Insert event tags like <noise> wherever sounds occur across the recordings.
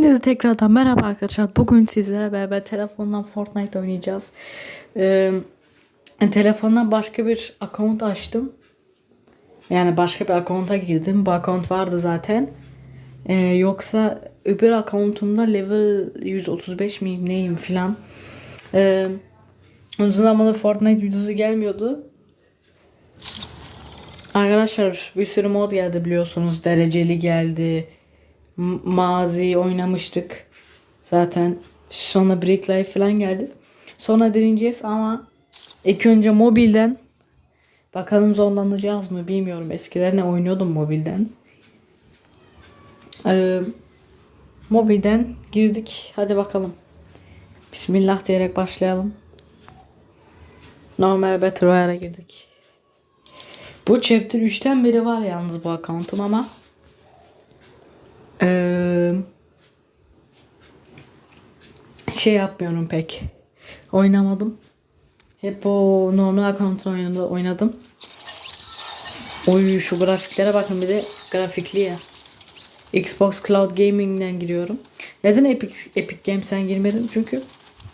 Hepinize tekrardan merhaba arkadaşlar. Bugün sizlerle beraber telefondan Fortnite oynayacağız. Ee, telefondan başka bir account açtım. Yani başka bir account'a girdim. Bu account vardı zaten. Ee, yoksa öbür account'umda level 135 miyim neyim filan. Ee, uzun zamandır Fortnite videosu gelmiyordu. Arkadaşlar bir sürü mod geldi biliyorsunuz. Dereceli geldi. Mazi oynamıştık. Zaten sonra Break Life falan geldi. Sonra deneyeceğiz ama ilk önce mobilden bakalım zorlanacağız mı bilmiyorum. Eskiden ne oynuyordum mobilden. Ee, mobilden girdik. Hadi bakalım. Bismillah diyerek başlayalım. Normal Battle Royale'a girdik. Bu chapter 3'ten beri var yalnız bu account'um ama eee, şey yapmıyorum pek. Oynamadım. Hep o normal account'la oynadı, oynadım. Oy şu grafiklere bakın bir de grafikli ya. Xbox Cloud Gaming'den giriyorum. Neden Epic, Epic Games'ten girmedim? Çünkü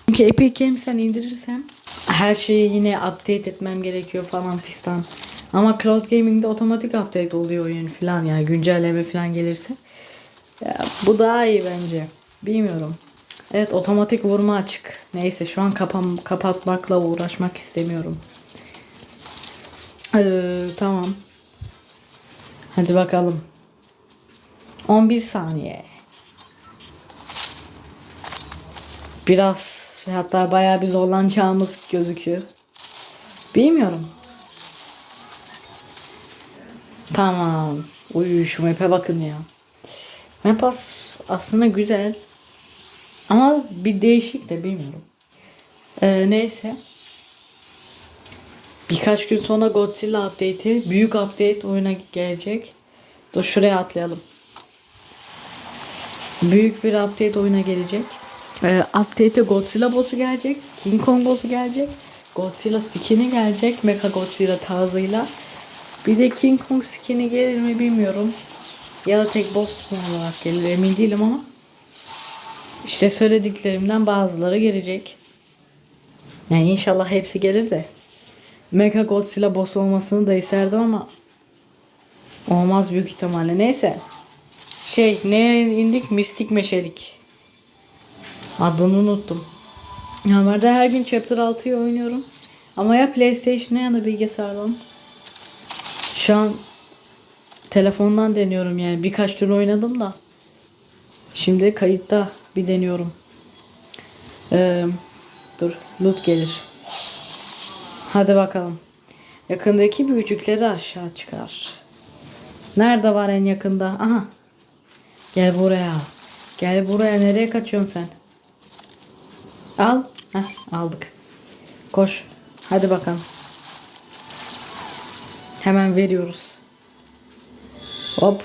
çünkü Epic Games'ten indirirsem her şeyi yine update etmem gerekiyor falan fistan. Ama Cloud Gaming'de otomatik update oluyor oyun falan yani güncelleme falan gelirse. Ya, bu daha iyi bence. Bilmiyorum. Evet otomatik vurma açık. Neyse şu an kapam kapatmakla uğraşmak istemiyorum. Ee, tamam. Hadi bakalım. 11 saniye. Biraz hatta bayağı bir zorlanacağımız gözüküyor. Bilmiyorum. Tamam. Uy şu map'e bakın ya. Map as- aslında güzel. Ama bir değişik de bilmiyorum. Ee, neyse. Birkaç gün sonra Godzilla update'i, büyük update oyuna gelecek. Dur şuraya atlayalım. Büyük bir update oyuna gelecek. Ee, update'e Godzilla boss'u gelecek. King Kong boss'u gelecek. Godzilla skin'i gelecek. Mecha Godzilla tarzıyla. Bir de King Kong skin'i gelir mi bilmiyorum. Ya da tek boss mu olarak gelir emin değilim ama. İşte söylediklerimden bazıları gelecek. Yani inşallah hepsi gelir de. Mecha Godzilla boss olmasını da isterdim ama olmaz büyük ihtimalle. Neyse. Şey ne indik? Mistik Meşelik. Adını unuttum. Normalde her gün Chapter 6'yı oynuyorum. Ama ya PlayStation'a ya da bilgisayardan. Şu an telefondan deniyorum yani. Birkaç tur oynadım da. Şimdi kayıtta bir deniyorum. Ee, dur loot gelir. Hadi bakalım. Yakındaki büyücükleri aşağı çıkar. Nerede var en yakında? Aha. Gel buraya. Gel buraya. Nereye kaçıyorsun sen? Al. Heh, aldık. Koş. Hadi bakalım. Hemen veriyoruz. Hop.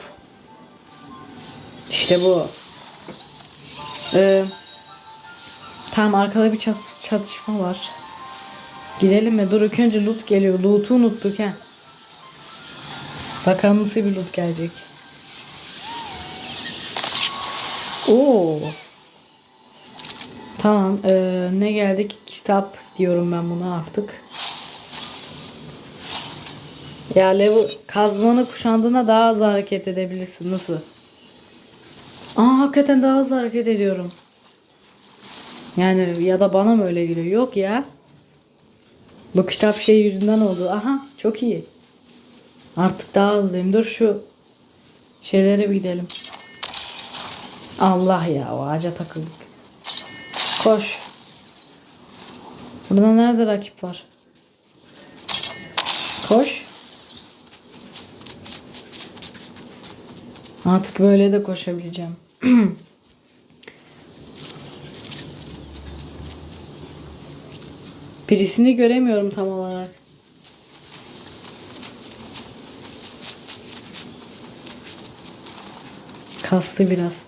İşte bu. Ee, tam arkada bir çat çatışma var. Gidelim mi? Dur önce loot geliyor. Loot'u unuttuk he. Bakalım nasıl bir loot gelecek. Oo. Tamam. ee, ne geldik? Kitap diyorum ben buna artık. Ya level kazmanı kuşandığında daha az hareket edebilirsin. Nasıl? Aa hakikaten daha hızlı hareket ediyorum. Yani ya da bana mı öyle geliyor? Yok ya. Bu kitap şey yüzünden oldu. Aha çok iyi. Artık daha hızlıyım. Dur şu şeylere bir gidelim. Allah ya o ağaca takıldık. Koş. Burada nerede rakip var? Koş. Artık böyle de koşabileceğim. <clears throat> Birisini göremiyorum tam olarak. Kastı biraz.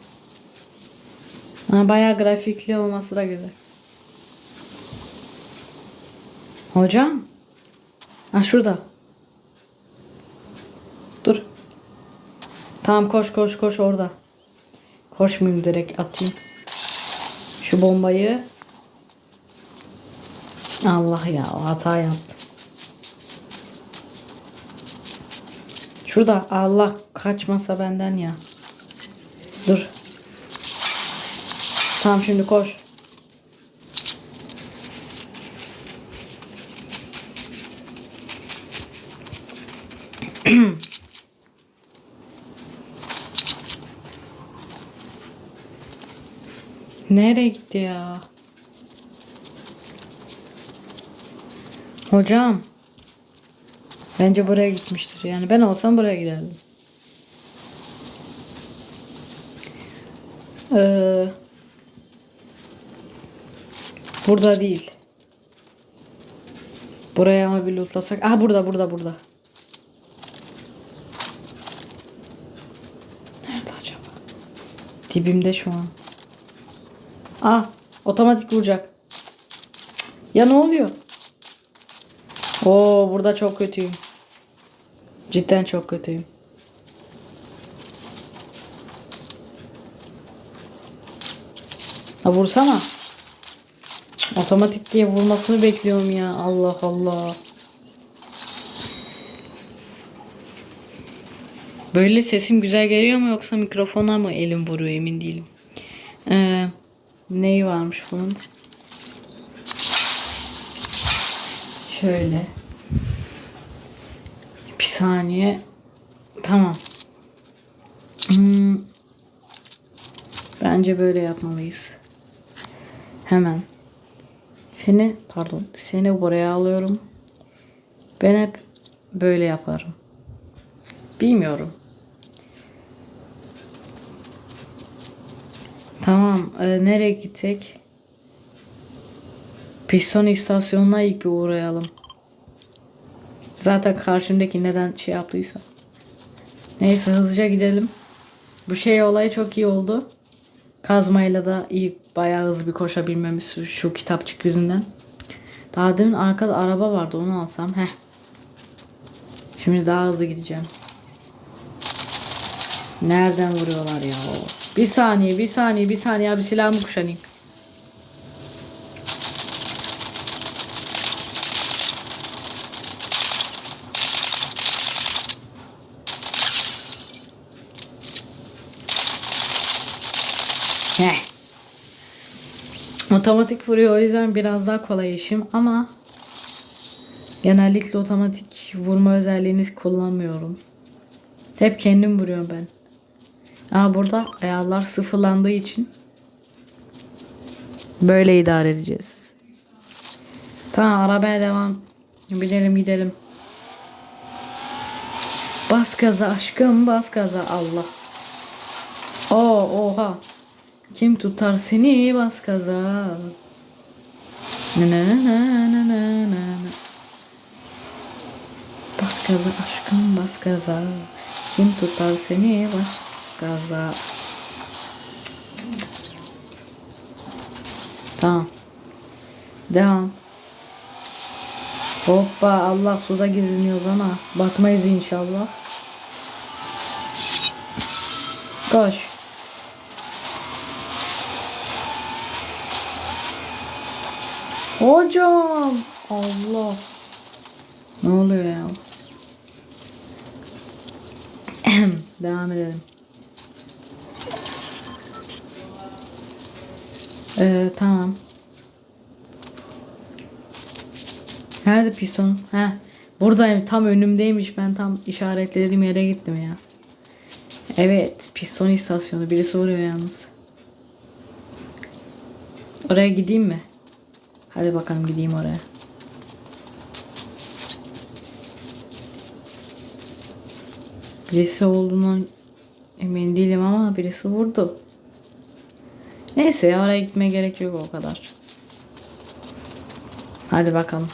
Ha, bayağı grafikli olması da güzel. Hocam. Ha şurada. Tamam koş koş koş orada. Koşmayayım direkt atayım. Şu bombayı. Allah ya hata yaptım. Şurada Allah kaçmasa benden ya. Dur. Tamam şimdi koş. Nereye gitti ya? Hocam. Bence buraya gitmiştir. Yani ben olsam buraya giderdim. Ee, burada değil. Buraya ama bir lootlasak. Aha burada burada burada. Nerede acaba? Dibimde şu an. Ah otomatik vuracak. Ya ne oluyor? Oo burada çok kötüyüm. Cidden çok kötüyüm. Ha vursana. Otomatik diye vurmasını bekliyorum ya. Allah Allah. Böyle sesim güzel geliyor mu yoksa mikrofona mı elim vuruyor emin değilim. Ee, neyi varmış bunun? Şöyle. Bir saniye. Tamam. Hmm. Bence böyle yapmalıyız. Hemen. Seni pardon seni buraya alıyorum. Ben hep böyle yaparım. Bilmiyorum. Tamam. e, nereye gitsek? Piston istasyonuna ilk bir uğrayalım. Zaten karşımdaki neden şey yaptıysa. Neyse hızlıca gidelim. Bu şey olayı çok iyi oldu. Kazmayla da iyi bayağı hızlı bir koşabilmemiz şu, şu kitapçık yüzünden. Daha demin arkada araba vardı onu alsam. Heh. Şimdi daha hızlı gideceğim. Nereden vuruyorlar ya? Bir saniye, bir saniye, bir saniye abi silahımı kuşanayım. Heh. Otomatik vuruyor o yüzden biraz daha kolay işim ama genellikle otomatik vurma özelliğini kullanmıyorum. Hep kendim vuruyorum ben. Aa burada ayarlar sıfırlandığı için böyle idare edeceğiz. Tamam arabaya devam. Binelim gidelim. Bas gaza aşkım bas gaza Allah. Oo oha. Kim tutar seni bas gaza. Ne ne ne ne ne ne. Bas gaza aşkım bas gaza. Kim tutar seni bas gaza. Tamam. Devam. Hoppa Allah suda geziniyoruz ama batmayız inşallah. Koş. Hocam. Allah. Ne oluyor ya? <clears throat> Devam edelim. Ee, tamam. Nerede piston? Heh. Buradayım. Tam önümdeymiş. Ben tam işaretlediğim yere gittim ya. Evet. Piston istasyonu. Birisi vuruyor yalnız. Oraya gideyim mi? Hadi bakalım gideyim oraya. Birisi olduğundan emin değilim ama birisi vurdu. Neyse ya oraya gitmeye gerek yok o kadar. Hadi bakalım.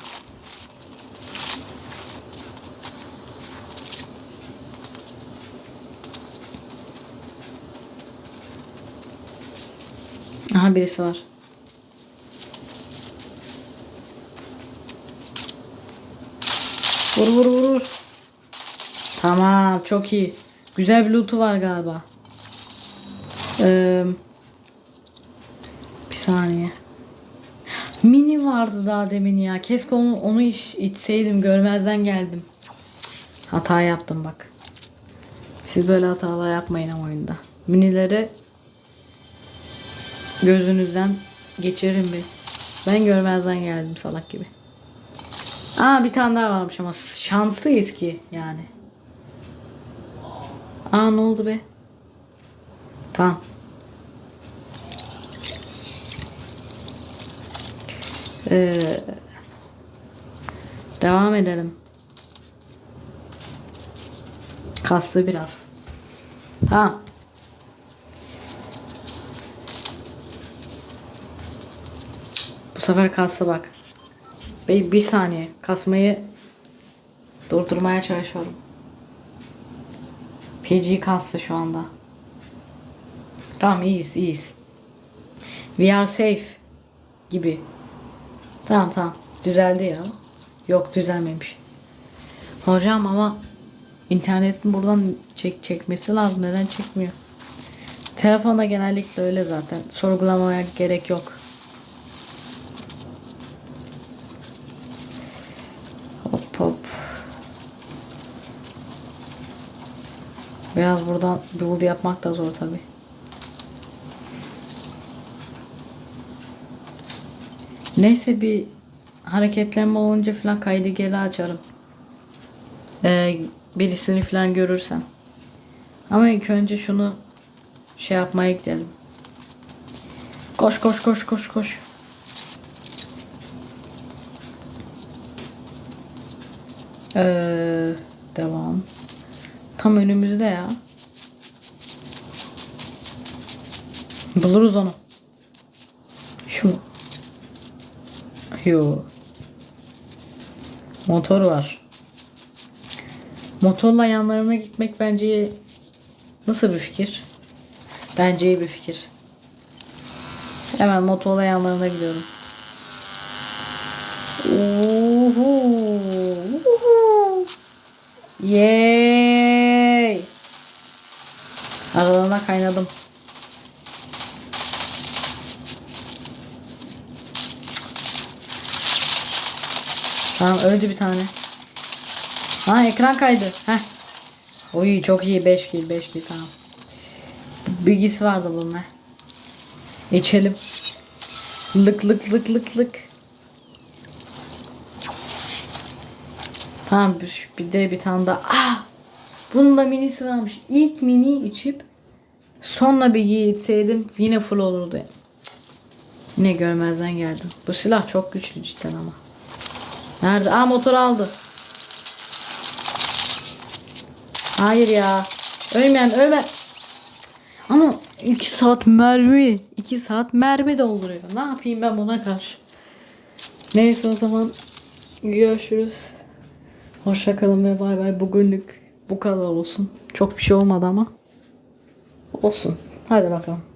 Aha birisi var. Vur vur vur vur. Tamam çok iyi. Güzel bir loot'u var galiba. Ee, bir saniye. Mini vardı daha demin ya. Keşke onu, onu iç, içseydim. Görmezden geldim. Hata yaptım bak. Siz böyle hatalar yapmayın ama oyunda. Minileri gözünüzden geçirin bir. Ben görmezden geldim salak gibi. Aa bir tane daha varmış ama şanslıyız ki yani. Aa ne oldu be? Tamam. Ee, devam edelim. Kaslı biraz. Tamam. Bu sefer kaslı bak. Bir, bir saniye. Kasmayı durdurmaya çalışıyorum. PG kastı şu anda. Tamam iyiyiz iyiyiz. We are safe gibi. Tamam tamam. Düzeldi ya. Yok düzelmemiş. Hocam ama internetin buradan çek çekmesi lazım. Neden çekmiyor? Telefonda genellikle öyle zaten. Sorgulamaya gerek yok. Hop hop. Biraz buradan build yapmak da zor tabi. Neyse bir hareketlenme olunca falan kaydı geri açarım. Ee, birisini falan görürsem. Ama ilk önce şunu şey yapmaya gidelim. Koş koş koş koş koş. Ee, devam. Tam önümüzde ya. Buluruz onu. Şu mu? Yo. Motor var. Motorla yanlarına gitmek bence nasıl bir fikir? Bence iyi bir fikir. Hemen motorla yanlarına gidiyorum. Uhu. Uhu. Yay! Aralarına kaynadım. Tamam öldü bir tane. Ha ekran kaydı. Heh. Oy çok iyi 5 kill 5 kill tamam. Bilgisi vardı bunun he. İçelim. Lık lık lık lık lık. Tamam bir- de bir tane daha. Ah! Bunun da minisi varmış. İlk mini içip sonra bir yiğitseydim yine full olurdu. Cık. Yine görmezden geldim. Bu silah çok güçlü cidden ama. Nerede? Aa motor aldı. Hayır ya. Ölmeyen ölme. Ama 2 saat mermi. 2 saat mermi dolduruyor. Ne yapayım ben buna karşı? Neyse o zaman görüşürüz. Hoşça kalın ve bay bay. Bugünlük bu kadar olsun. Çok bir şey olmadı ama. Olsun. Hadi bakalım.